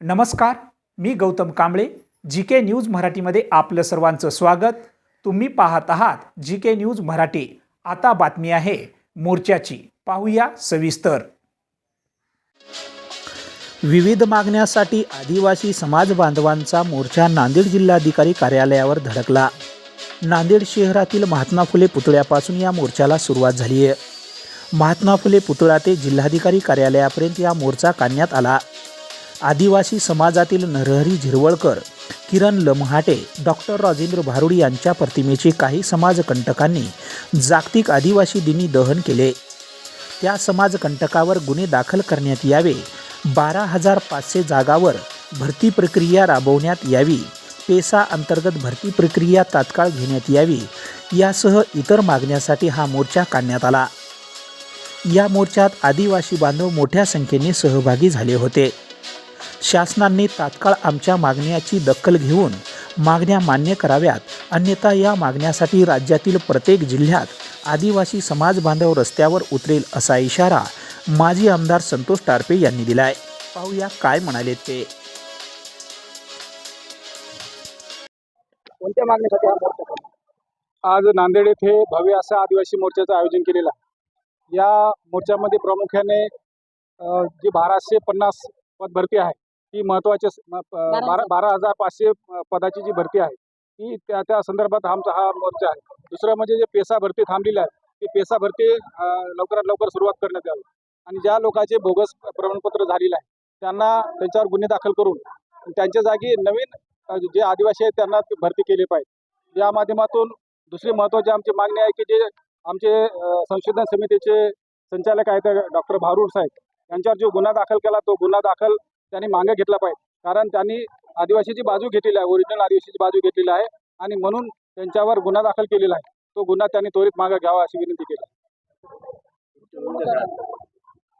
नमस्कार मी Gautam Kamble G K news मराठीमध्ये आपलं सर्वांचं स्वागत. तुम्ही पाहत आहात जी के न्यूज मराठी. आता बातमी आहे मोर्चाची. पाहूया सविस्तर. विविध मागण्यासाठी आदिवासी समाज बांधवांचा मोर्चा नांदेड जिल्हाधिकारी कार्यालयावर धडकला. नांदेड शहरातील महात्मा फुले पुतळ्यापासून या मोर्चाला सुरुवात झाली आहे महात्मा फुले पुतळा ते जिल्हाधिकारी कार्यालयापर्यंत या मोर्चा काढण्यात आला. आदिवासी समाजातील नरहरी झिरवळकर किरण लमहाटे डॉक्टर राजेंद्र भारुड यांच्या प्रतिमेचे काही समाजकंटकांनी जागतिक आदिवासी दिनी दहन केले. त्या समाजकंटकावर गुन्हे दाखल करण्यात यावे. बारा हजार पाचशे जागावर भरती प्रक्रिया राबवण्यात यावी. पेसा अंतर्गत भरती प्रक्रिया तात्काळ घेण्यात यावी. यासह इतर मागण्यासाठी हा मोर्चा काढण्यात आला. या मोर्चात आदिवासी बांधव मोठ्या संख्येने सहभागी झाले होते. शासनाने तात्काळ आमच्या मागण्याची दखल घेऊन मागण्या मान्य कराव्यात. अन्यथा या मागण्यासाठी राज्यातील प्रत्येक जिल्ह्यात आदिवासी समाज बांधव रस्त्यावर उतरेल असा इशारा माजी आमदार संतोष टारपे यांनी दिलाय. पाहूया काय म्हणाले ते. कोणत्या मागणीसाठी हा मोर्चा? आज नांदेड येथे भव्य असा आदिवासी मोर्चाचं आयोजन केलेलं आहे. या मोर्चामध्ये प्रामुख्याने अ, जी बाराशे पन्नास पद भरती आहे ती महत्त्वाची स- म- प- बारा बारा हजार. पाचशे पदाची जी भरती आहे ती त्या त्या संदर्भात आमचा हा मोर्चा आहे. दुसरं म्हणजे जे पेसा भरती थांबलेली आहे ती पेसा भरती लवकरात लवकर सुरुवात करण्यात यावी. आणि ज्या लोकांचे बोगस प्रमाणपत्र झालेलं आहे त्यांना त्यांच्यावर गुन्हे दाखल करून त्यांच्या जागी नवीन जे आदिवासी आहेत त्यांना भरती केली पाहिजे. या माध्यमातून दुसरी महत्त्वाची आमची मागणी आहे की जे आमचे संशोधन समितीचे संचालक आहेत डॉक्टर भारूड साहेब यांच्यावर जो गुन्हा दाखल केला तो गुन्हा दाखल त्यांनी मागे घेतला पाहिजे. कारण त्यांनी आदिवासीची बाजू घेतलेली आहे ओरिजिनल आदिवासीची बाजू घेतलेली आहे आणि म्हणून त्यांच्यावर गुन्हा दाखल केलेला आहे. तो गुन्हा त्यांनी त्वरित मागे घ्यावा अशी विनंती केली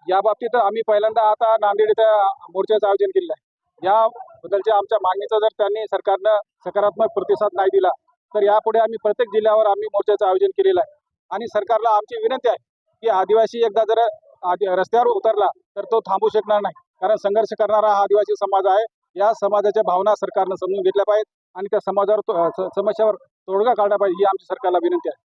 या बाबतीत आम्ही पहिल्यांदा आता नांदेड इथं मोर्चाचं आयोजन केलेलं आहे. याबद्दलच्या आमच्या मागणीचा जर त्यांनी सरकारनं सकारात्मक प्रतिसाद नाही दिला तर यापुढे आम्ही प्रत्येक जिल्ह्यावर आम्ही मोर्चाचं आयोजन केलेलं आहे. आणि सरकारला आमची विनंती आहे की आदिवासी एकदा जर आदि रस्त्यावर उतरला तर तो थांबू शकणार नाही. कारण संघर्ष करणारा हा आदिवासी समाज आहे. या समाजाच्या भावना सरकारनं समजून घेतल्या पाहिजेत आणि त्या समाजावर तो- समस्यावर तोडगा काढला पाहिजे ही आमची सरकारला विनंती आहे.